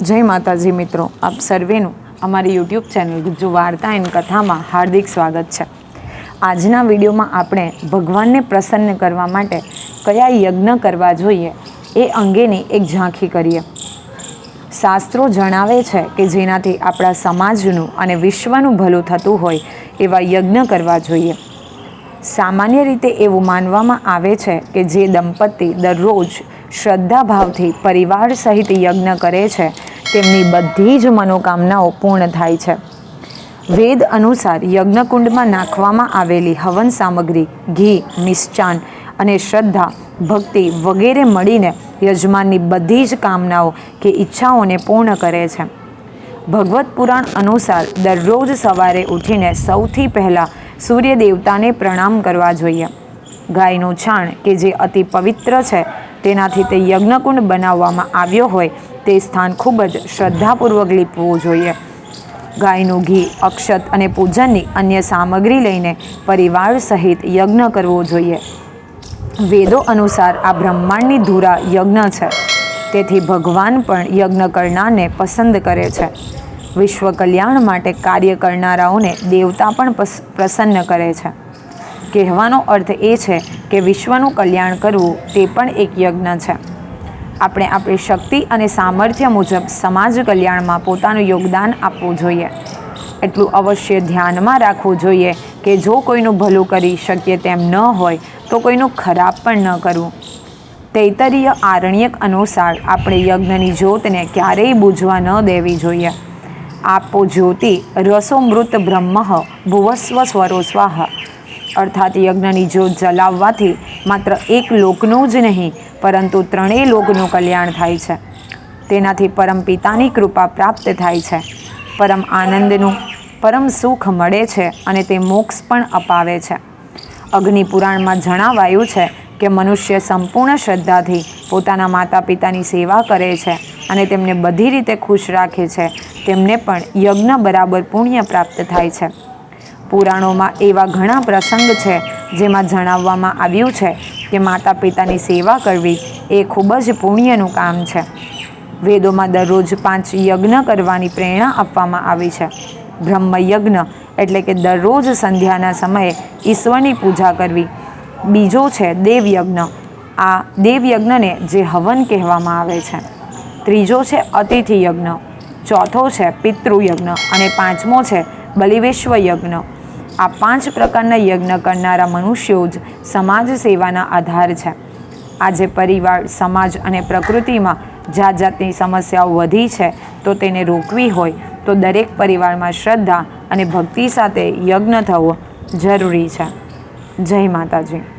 જય માતાજી મિત્રો, આપ સર્વેનું અમારી યુટ્યુબ ચેનલ ગુજ્જુ વાર્તા એન્ડ કથામાં હાર્દિક સ્વાગત છે. આજના વિડીયોમાં આપણે ભગવાનને પ્રસન્ન કરવા માટે કયા યજ્ઞ કરવા જોઈએ એ અંગેની એક ઝાંખી કરીએ. શાસ્ત્રો જણાવે છે કે જેનાથી આપણા સમાજનું અને વિશ્વનું ભલું થતું હોય એવા યજ્ઞ કરવા જોઈએ. સામાન્ય રીતે એવું માનવામાં આવે છે કે જે દંપતી દરરોજ શ્રદ્ધાભાવથી પરિવાર સહિત યજ્ઞ કરે છે. તેમની બધી જ મનોકામનાઓ પૂર્ણ થાય છે. વેદ અનુસાર યજ્ઞકુંડમાં નાખવામાં આવેલી હવન સામગ્રી, ઘી મિષ્ટાન અને શ્રદ્ધા, ભક્તિ વગેરે મળીને યજમાનની બધી જ કામનાઓ કે ઈચ્છાઓને પૂર્ણ કરે છે. ભગવત પુરાણ અનુસાર દરરોજ સવારે ઉઠીને સૌથી પહેલાં સૂર્ય દેવતાને પ્રણામ કરવા જોઈએ. ગાયનું છાણ, કે જે અતિ પવિત્ર છે તેનાથી તે યજ્ઞકુંડ બનાવવામાં આવ્યો હોય તે સ્થાન ખૂબ જ શ્રદ્ધાપૂર્વક લીપવું જોઈએ. ગાયનું ઘી, અક્ષત અને પૂજનની અન્ય સામગ્રી લઈને પરિવાર સહિત યજ્ઞ કરવો જોઈએ. વેદો અનુસાર આ બ્રહ્માંડની ધુરા યજ્ઞ છે. તેથી ભગવાન પણ યજ્ઞ કરનારને પસંદ કરે છે. વિશ્વ કલ્યાણ માટે કાર્ય કરનારાઓને દેવતા પણ પ્રસન્ન કરે છે. કહેવાનો અર્થ એ છે કે વિશ્વનું કલ્યાણ કરવું તે પણ એક યજ્ઞ છે. આપણે આપણી શક્તિ અને સામર્થ્ય મુજબ સમાજ કલ્યાણમાં પોતાનું યોગદાન આપવું જોઈએ. એટલું અવશ્ય ધ્યાનમાં રાખવું જોઈએ કે જો કોઈનું ભલું કરી શકીએ તેમ ન હોય, તો કોઈનું ખરાબ પણ ન કરવું. તૈતરીય આરણ્યક અનુસાર આપણે યજ્ઞની જ્યોતને ક્યારેય બૂઝવા ન દેવી જોઈએ. આપો જ્યોતિ રસોમૃત બ્રહ્મ ભુવસ્વ સ્વરો સ્વાહા. અર્થાત યજ્ઞની જ્યોત જલાવવાથી માત્ર એક લોકનું જ નહીં, પરંતુ ત્રણેય લોકનું કલ્યાણ થાય છે. તેનાથી પરમ પિતાની કૃપા પ્રાપ્ત થાય છે. પરમ આનંદનું, પરમ સુખ મળે છે અને તે મોક્ષ પણ અપાવે છે. અગ્નિપુરાણમાં જણાવાયું છે કે મનુષ્ય સંપૂર્ણ શ્રદ્ધાથી પોતાના માતા પિતાની સેવા કરે છે અને તેમને બધી રીતે ખુશ રાખે છે. તેમને પણ યજ્ઞ બરાબર પુણ્ય પ્રાપ્ત થાય છે. પુરાણોમાં એવા ઘણા પ્રસંગ છે જેમાં જણાવવામાં આવ્યું છે કે માતા પિતાની સેવા કરવી એ ખૂબ જ પુણ્યનું કામ છે. વેદોમાં દરરોજ પાંચ યજ્ઞ કરવાની પ્રેરણા આપવામાં આવી છે. બ્રહ્મ યજ્ઞ એટલે કે દરરોજ સંધ્યાના સમયે ઈશ્વરની પૂજા કરવી. બીજો છે દેવયજ્ઞ. આ દેવયજ્ઞને જે હવન કહેવામાં આવે છે. ત્રીજો છે અતિથિ યજ્ઞ ચોથો છે પિતૃયજ્ઞ. અને પાંચમો છે બલિવેશ્વ યજ્ઞ આ પાંચ પ્રકારના યજ્ઞ કરનારા મનુષ્યો જ સમાજ સેવાના આધાર છે. આજે પરિવાર, સમાજ અને પ્રકૃતિમાં જાત જાતની સમસ્યાઓ વધી છે, તો તેને રોકવી હોય, તો દરેક પરિવારમાં શ્રદ્ધા અને ભક્તિ સાથે યજ્ઞ થવો જરૂરી છે. જય માતાજી.